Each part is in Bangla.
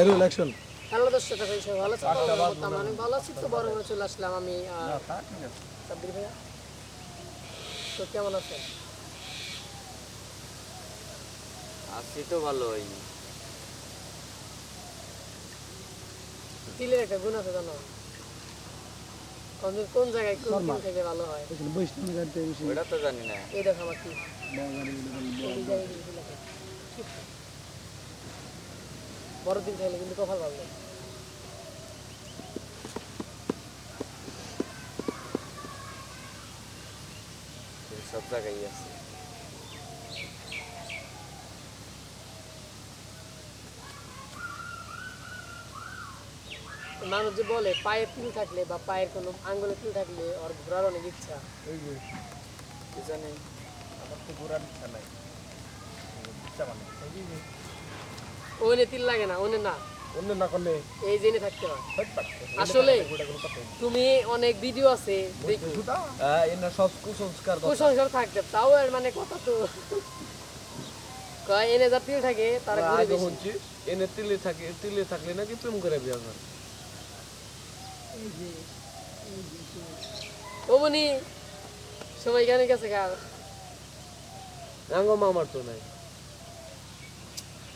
ইলেকশন হ্যালো দর্শক সবাই ভালো আছেন। অনেক ভালো আছি তো বড় করে চলে আসলাম আমি সাব্বির ভাইয়া। তো কেমন আছেন? আছি তো ভালোই। তিলের একটা গুণ আছে জানো? কোন কোন জায়গায় কোন তিল থেকে ভালো হয়? ওটা তো জানি না। এই দেখো আমার কি। বড়। বড় খাইলে কিন্তু কপাল ভালো সব জায়গায় আছে। মানুষ যে বলে পায়ের তিল থাকলে বা পায়ের কোনো আঙ্গুলে তিল থাকলে ওর ঘোরার অনেক ইচ্ছা। কি জানি? ওনে তিল লাগে না ওনে না। অন্য না করলে এই জেনে থাকতে হয়। আসলে তুমি অনেক ভিডিও আছে দেখি। এনা সব কুসংস্কার কুসংস্কার থাকতে তাও এর মানে কথা তো। কয় এনে যা তিল থাকে তার ঘুরে বেশি। শুনছি এনে তিলে থাকে তিলে থাকলে নাকি প্রেম করে বিয়া করে ওমনি সময় কেন গেছে কার আঙ্গ মামার তো নাই হুদাই হুদাই করে কোথায় কথা কেন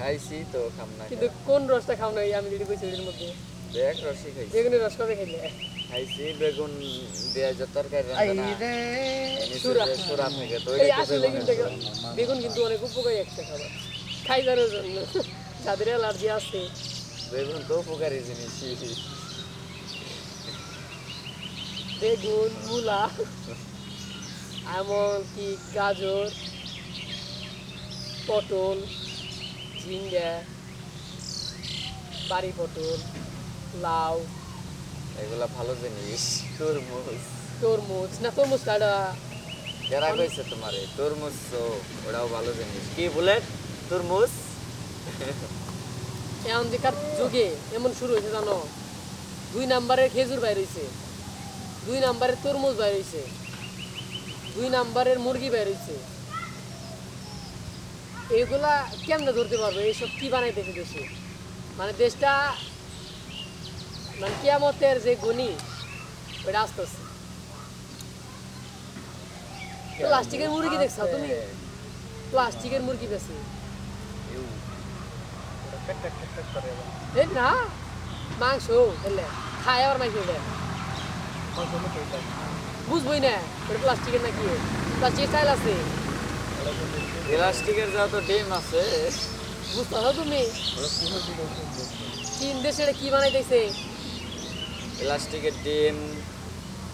খাইছি তো খাম না কিন্তু কোন? রসটা খাও না এই আমি যেটা কইছি এর মধ্যে। দেখ রসি খাইছি। বেগুনের রস কবে খাইলে? খাইছি বেগুন দেয়া যে তরকারি রান্না না। নিচে সুরা। সুরা থেকে তো এই আসলে কিন্তু বেগুন কিন্তু অনেক উপকারী একটা খাবার। খাইবারের জন্য। যাদের অ্যালার্জি আছে। বেগুন তো উপকারী জিনিস। বেগুন মূলা এমনকি গাজর পটল। ঝিঙ্গা বাড়ি পটল লাউ। এগুলা ভালো জিনিস। তরমুজ। তরমুজ। না তরমুজ কাটা যারা কইছে তোমারে তরমুজ তো ওটাও ভালো জিনিস। কি বলে? তরমুজ? এমনকার যুগে এমন শুরু হয়েছে জানো? দুই নাম্বারের খেজুর বাইর হয়েছে দুই নাম্বারের তরমুজ বাইর হয়েছে দুই নাম্বারের মুরগি বাইর হয়েছে এগুলা কেমনে ধরতে পারবে? এইসব কি বানাইতেছে দেশে? মানে দেশটা মানে কিয়ামতের যে গণি ওটা আস্তে আস্তে। প্লাস্টিকের মুরগি দেখছ তুমি? প্লাস্টিকের মুরগি বেশি এই না মাংস এলে। খায় আর মাংস দেয় বুঝবই না ওটা প্লাস্টিকের নাকি? প্লাস্টিকের চাইল আছে। প্লাস্টিকের যা তো ডিম আছে বুঝতে পারো তুমি? চীন দেশে কি বানাইতেছে? প্লাস্টিকের ডিম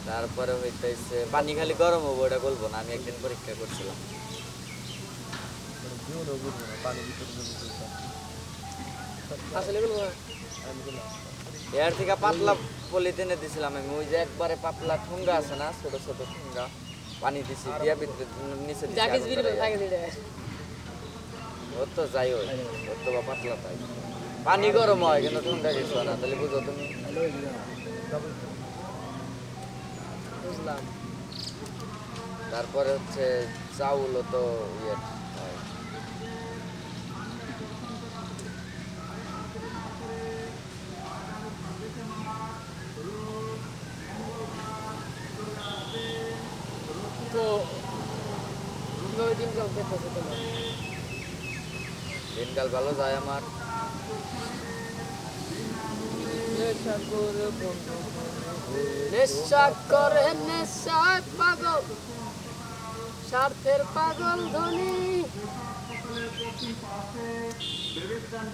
তারপরে হইতেছে পানি খালি গরম হব এটা বলব না আমি একদিন পরীক্ষা করছিলাম। আসলে এগুলো না। এর থেকে পাতলা পলিথিনে দিছিলাম আমি ওই যে একবারে পাতলা ঠুঙ্গা আছে না ছোট ছোট ঠুঙ্গা। পানি দিছি দিয়া ভিতরে নিচে দিছি ওর তো যাই ওই ওর তো বা পাতলা তাই। পানি গরম হয় কিন্তু তুমি কিছু না তাহলে বুঝো তুমি। বুঝলাম। তারপরে হচ্ছে চাউল তো ইয়ে হয়। তো কীভাবে দিন তোমার। দিনকাল ভালো যায় আমার। নেশা করে নেশা পাগল। স্বার্থের পাগল ধনী।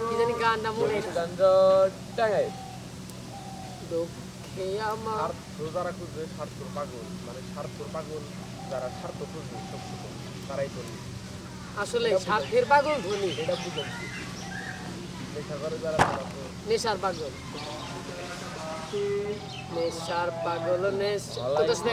কি জানি গানটা মনে টাঙায় দুঃখে আমার স্বার্থ যারা খুঁজবে স্বার্থর পাগল। মানে স্বার্থর পাগল যারা স্বার্থ খুঁজবে সবসময় তারাই চলবে আসলে স্বার্থের পাগল ধনী। এটা বুঝলাম নেশা করে যারা নেশার পাগল। নেশার পাগল নেশ